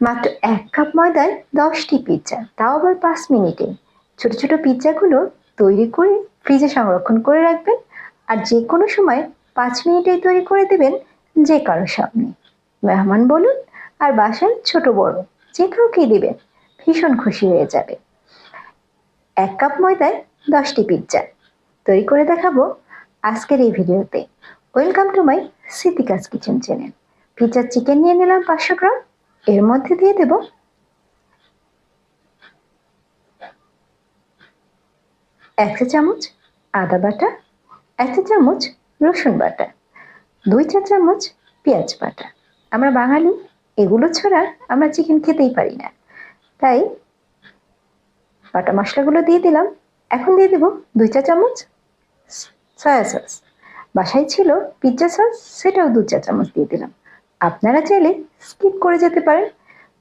মাত্র এক কাপ ময়দায় দশটি পিৎজা তাও আবার পাঁচ মিনিটে। ছোট ছোট পিৎজাগুলো তৈরি করে ফ্রিজে সংরক্ষণ করে রাখবেন আর যে কোনো সময় পাঁচ মিনিটেই তৈরি করে দেবেন যে কারও সামনে। মেহমান বলুন আর বাসায় ছোট বড়, যে কাউকেই দেবেন, ভীষণ খুশি হয়ে যাবে। এক কাপ ময়দায় দশটি পিৎজা তৈরি করে দেখাবো আজকের এই ভিডিওতে। Welcome to my Sitika's kitchen channel. পিৎজার chicken নিয়ে নিলাম পাঁচশো গ্রাম। এর মধ্যে দিয়ে দেব। এক চা চামচ আদা বাটা, এক চা চামচ রসুন বাটা, দুই চা চামচ পেঁয়াজ বাটা। আমরা বাঙালি, এগুলো ছাড়া আমরা চিকেন খেতেই পারি না। তাই বাটা মশলাগুলো দিয়ে দিলাম। এখন দিয়ে দেব দুই চা চামচ সয়া সস। বাসায় ছিল পিৎজা সস সেটাও দু চা চামচ দিয়ে দিলাম। আপনারা চাইলে স্কিপ করে যেতে পারেন।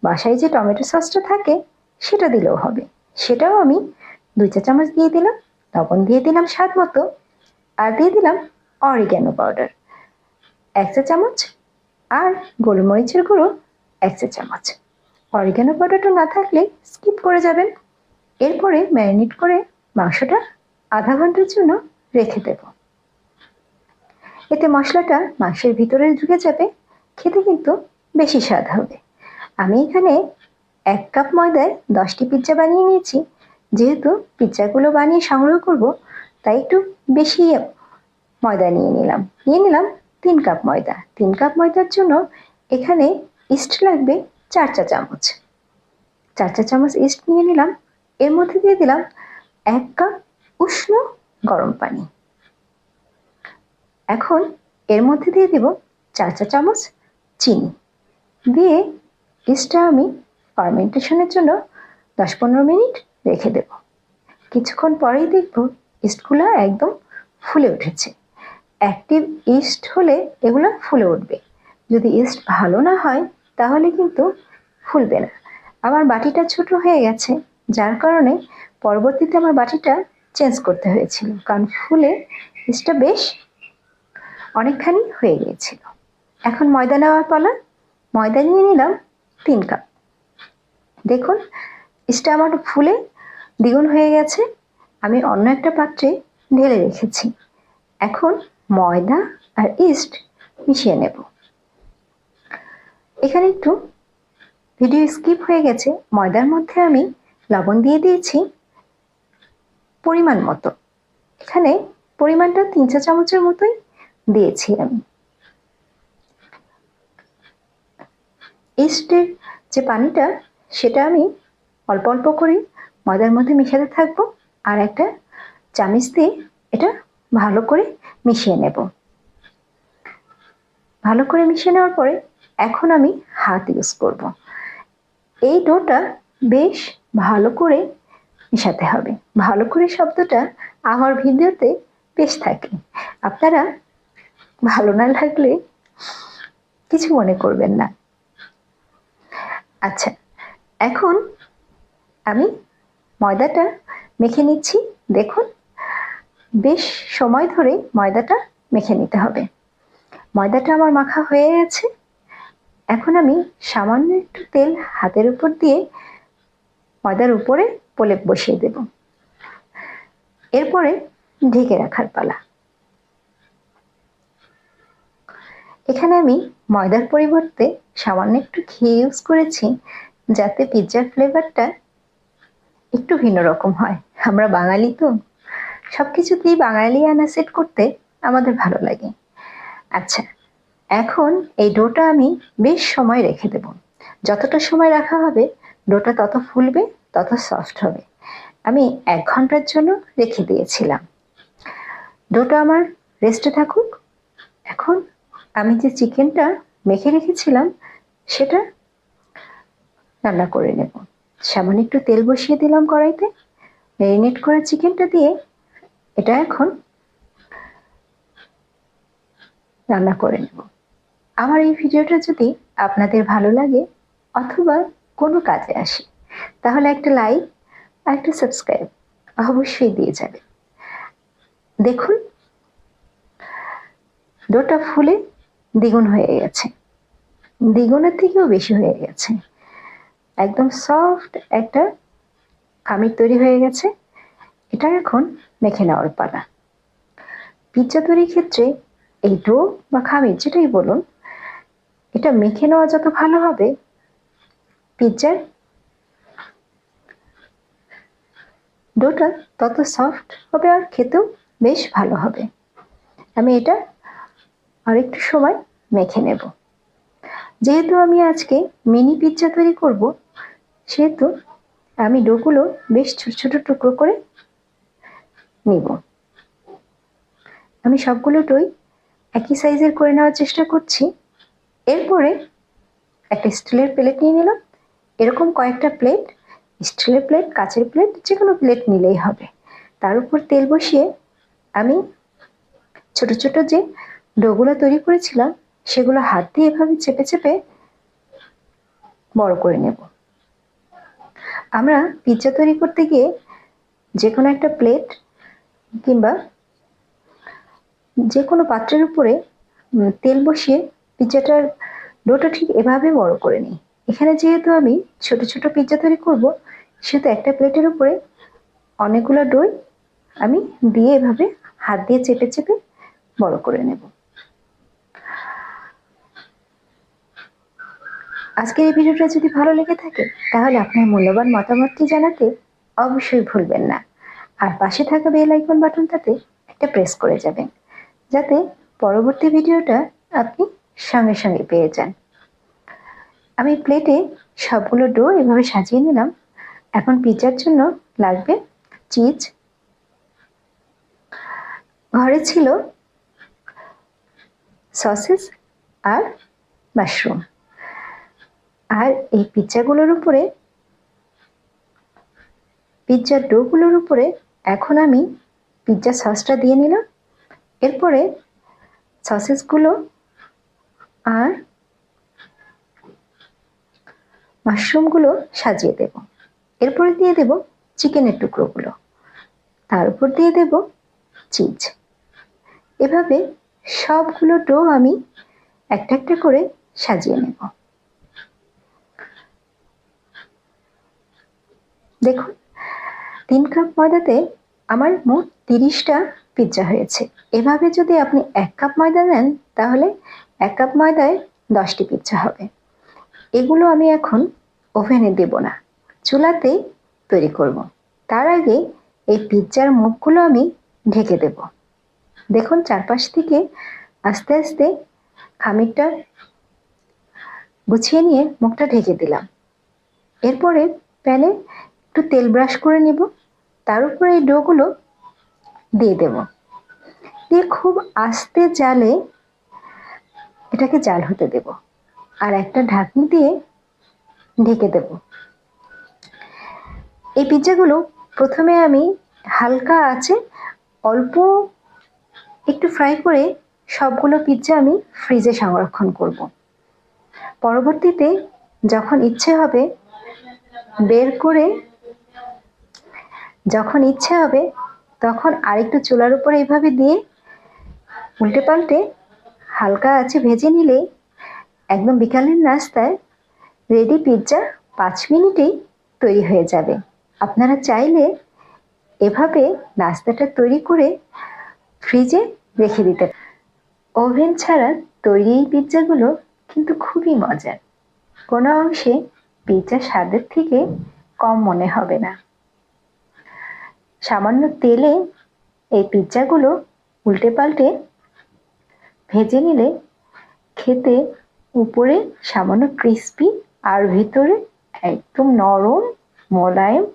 বাসায় যে টমেটো সসটা থাকে, সেটা দিলেও হবে। সেটাও আমি দুই চা চামচ দিয়ে দিলাম, লবণ দিয়ে দিলাম স্বাদ মতো, আর দিয়ে দিলাম অরিগ্যানো পাউডার এক চা চামচ আর গোলমরিচের গুঁড়ো এক চা চামচ। অরিগ্যানো পাউডারটা না থাকলে স্কিপ করে যাবেন। এরপরে ম্যারিনেট করে মাংসটা আধা ঘণ্টার জন্য রেখে দেব। এতে মশলাটা মাংসের ভিতরে ঢুকে যাবে। খেতে কিন্তু বেশি স্বাদ হবে। আমি এখানে এক কাপ ময়দায় দশটি পিৎজা বানিয়ে নিয়েছি। যেহেতু পিৎজাগুলো বানিয়ে সংগ্রহ করব, তাই একটু বেশি ময়দা নিয়ে নিলাম। নিয়ে নিলাম তিন কাপ ময়দা। তিন কাপ ময়দার জন্য এখানে ইস্ট লাগবে চার চা চামচ। চার চা চামচ ইস্ট নিয়ে নিলাম। এর মধ্যে দিয়ে দিলাম এক কাপ উষ্ণ গরম পানি। এখন এর মধ্যে দিয়ে দিব চার চা চামচ চিনি। দিয়ে ইস্টটা আমি ফার্মেন্টেশনের জন্য দশ পনেরো মিনিট রেখে দেব। কিছুক্ষণ পরেই দেখব ইস্টগুলো একদম ফুলে উঠেছে। অ্যাক্টিভ ইস্ট হলে এগুলো ফুলে উঠবে। যদি ইস্ট ভালো না হয়, তাহলে কিন্তু ফুলবে না। আমার বাটিটা ছোট হয়ে গেছে, যার কারণে পরবর্তীতে আমার বাটিটা চেঞ্জ করতে হয়েছিল। কারণ ফুলে ইস্টটা বেশ অনেকখানি হয়ে গিয়েছিল। এখন ময়দা নেওয়ার পালা। ময়দা নিয়ে নিলাম তিন কাপ। দেখুন, ইস্টটা আমার ফুলে দ্বিগুণ হয়ে গেছে। আমি অন্য একটা পাত্রে ঢেলে রেখেছি। এখন ময়দা আর ইস্ট মিশিয়ে নেব। এখানে একটু ভিডিও স্কিপ হয়ে গেছে। ময়দার মধ্যে আমি লবণ দিয়ে দিয়েছি পরিমাণ মতো। এখানে পরিমাণটা তিন চা চামচের মতোই দিয়েছি আমি। ইস্টের যে পানিটা, সেটা আমি অল্প অল্প করে ময়দার মধ্যে মিশাতে থাকব আর একটা চামিচ দিয়ে এটা ভালো করে মিশিয়ে নেব। ভালো করে মিশিয়ে নেওয়ার পরে এখন আমি হাত ইউজ করব। এই ডোটা বেশ ভালো করে মেশাতে হবে। ভালো করে শব্দটা আমার ভিডিওতে বেশ থাকে। আপনারা ভালো না লাগলে কিছু মনে করবেন না। আচ্ছা এখন আমি ময়দাটা মেখে নিচ্ছি। দেখুন, বেশ সময় ধরে ময়দাটা মেখে নিতে হবে। ময়দাটা আমার মাখা হয়ে গেছে। এখন আমি সামান্য একটু তেল হাতের উপর দিয়ে ময়দার উপরে প্রলেপ বসিয়ে দেব। এরপরে ঢেকে রাখার পালা। এখানে আমি ময়দার পরিবর্তে সামান্য একটু ঘি ইউজ করেছি, যাতে পিৎজার ফ্লেভারটা একটু ভিন্ন রকম হয়। আমরা বাঙালি তো সব কিছুতেই বাঙালি আনা সেট করতে আমাদের ভালো লাগে। আচ্ছা এখন এই ডোটা আমি বেশ সময় রেখে দেব। যতটা সময় রাখা হবে, ডোটা তত ফুলবে, তত সফট হবে। আমি এক ঘণ্টার জন্য রেখে দিয়েছিলাম। ডোটা আমার রেস্টে থাকুক। এখন আমি যে চিকেনটা মেখে রেখেছিলাম সেটা রান্না করে নেব। সামান্য একটু তেল বসিয়ে দিলাম কড়াইতে। ম্যারিনেট করা চিকেনটা দিয়ে এটা এখন রান্না করে নেব। আমার এই ভিডিওটা যদি আপনাদের ভালো লাগে অথবা কোনো কাজে আসে, তাহলে একটা লাইক আর একটা সাবস্ক্রাইব অবশ্যই দিয়ে যাবে। দেখুন ডোটা ফুলে দ্বিগুণ হয়ে গেছে। দ্বিগুণের থেকেও বেশি হয়ে গেছে। একদম সফট একটা খামির তৈরি হয়ে গেছে। এটা এখন মেখে নেওয়ার পালা। পিৎজা তৈরির ক্ষেত্রে এই ডো বা খামির যেটাই বলুন, এটা মেখে নেওয়া যত ভালো হবে পিৎজার ডোটা তত সফট হবে আর খেতেও বেশ ভালো হবে। আমি এটা আরেকটু সময় মেখে নেব। যেহেতু আমি আজকে মিনি পিৎজা তৈরি করব, সেহেতু আমি ডোগুলো বেশ ছোট ছোট টুকরো করে নিব। আমি সবগুলো ডোই একই সাইজের করে নেওয়ার চেষ্টা করছি। এরপরে একটা স্টিলের প্লেট নিয়ে নিলাম। এরকম কয়েকটা প্লেট স্টিলের প্লেট কাচের প্লেট যে কোনো প্লেট নিলেই হবে। তার উপর তেল বসিয়ে আমি ছোট ছোট যে ডোগুলো তৈরি করেছিলাম সেগুলো হাত দিয়ে এভাবে চেপে চেপে বড় করে নেব। আমরা পিৎজা তৈরি করতে গিয়ে যে কোনো একটা প্লেট কিংবা যে কোনো পাত্রের উপরে তেল বসিয়ে পিৎজাটার ডোটা ঠিক এভাবে বড় করে নিই। এখানে যেহেতু আমি ছোট ছোট পিৎজা তৈরি করব, সেহেতু একটা প্লেটের উপরে অনেকগুলো ডই আমি দিয়ে এভাবে হাত দিয়ে চেপে চেপে বড় করে নেব। আজকের এই ভিডিওটা যদি ভালো লেগে থাকে, তাহলে আপনার মূল্যবান মতামতটি জানাতে অবশ্যই ভুলবেন না। আর পাশে থাকা বেল আইকন বাটনটাতে একটা প্রেস করে যাবেন, যাতে পরবর্তী ভিডিওটা আপনি সঙ্গে সঙ্গে পেয়ে যান। আমি প্লেটে সবগুলো ডো এভাবে সাজিয়ে নিলাম। এখন পিৎজার জন্য লাগবে চিজ। ঘরে ছিল সসেস আর মাশরুম। আর এই পিৎজাগুলোর উপরে পিৎজার ডোগুলোর উপরে এখন আমি পিৎজা সসটা দিয়ে নিলাম। এরপরে সসেসগুলো আর মাশরুমগুলো সাজিয়ে দেব। এরপরে দিয়ে দেব চিকেনের টুকরোগুলো। তার উপর দিয়ে দেব চিজ। এভাবে সবগুলো ডো আমি একটা একটা করে সাজিয়ে নেব। দেখুন, তিন কাপ ময়দাতে আমার মোট তিরিশটা পিৎজা হয়েছে। এভাবে যদি আপনি এক কাপ ময়দা নেন, তাহলে এক কাপ ময়দায় দশটি পিৎজা হবে। এগুলো আমি এখন ওভেনে দেব না চুলাতেই তৈরি করব। তার আগে এই পিৎজার মুখগুলো আমি ঢেকে দেব। দেখুন, চারপাশ থেকে আস্তে আস্তে খামিরটা গুছিয়ে নিয়ে মুখটা ঢেকে দিলাম। এরপরে প্যানে একটু তেল ব্রাশ করে নিব। তার উপরে এই ডোগুলো দিয়ে দেব। দিয়ে খুব আস্তে জালে এটাকে জাল হতে দেব। আর একটা ঢাকনি দিয়ে ঢেকে দেব। এই পিৎজাগুলো প্রথমে আমি হালকা আছে অল্প একটু ফ্রাই করে সবগুলো পিৎজা আমি ফ্রিজে সংরক্ষণ করব। পরবর্তীতে যখন ইচ্ছে হবে, বের করে যখন ইচ্ছে হবে, তখন আরেকটু চুলার উপরে এইভাবে দিয়ে উল্টে পাল্টে হালকা আছে ভেজে নিলেই একদম বিকালের নাস্তায় রেডি পিৎজা পাঁচ মিনিটেই তৈরি হয়ে যাবে। আপনারা চাইলে এভাবে নাস্তাটা তৈরি করে ফ্রিজে রেখে দিতে ওভেন ছাড়া তৈরি এই পিৎজাগুলো কিন্তু খুবই মজার। কোনো অংশে পিৎজা স্বাদের থেকে কম মনে হবে না। সামান্য তেলে এই পিৎজাগুলো উল্টে পাল্টে ভেজে নিলে খেতে উপরে সামান্য ক্রিস্পি আর ভিতরে একদম নরম, মোলায়েম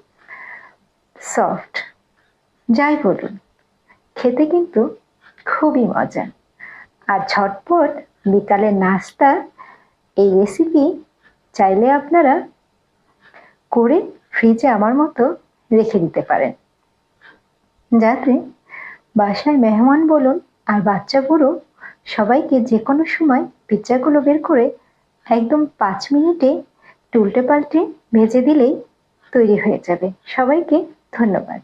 সফট যাই বলুন, খেতে কিন্তু খুবই মজা। আর ঝটপট বিকালের নাস্তা, এই রেসিপি চাইলে আপনারা করে ফ্রিজে আমার মতো রেখে দিতে পারেন। যাতে বাসায় মেহমান বলুন আর বাচ্চা বুড়ো, সবাইকে যে কোনো সময় পিৎজাগুলো বের করে একদম পাঁচ মিনিটে টুলটে পাল্টে ভেজে দিলেই তৈরি হয়ে যাবে। সবাইকে ধন্যবাদ।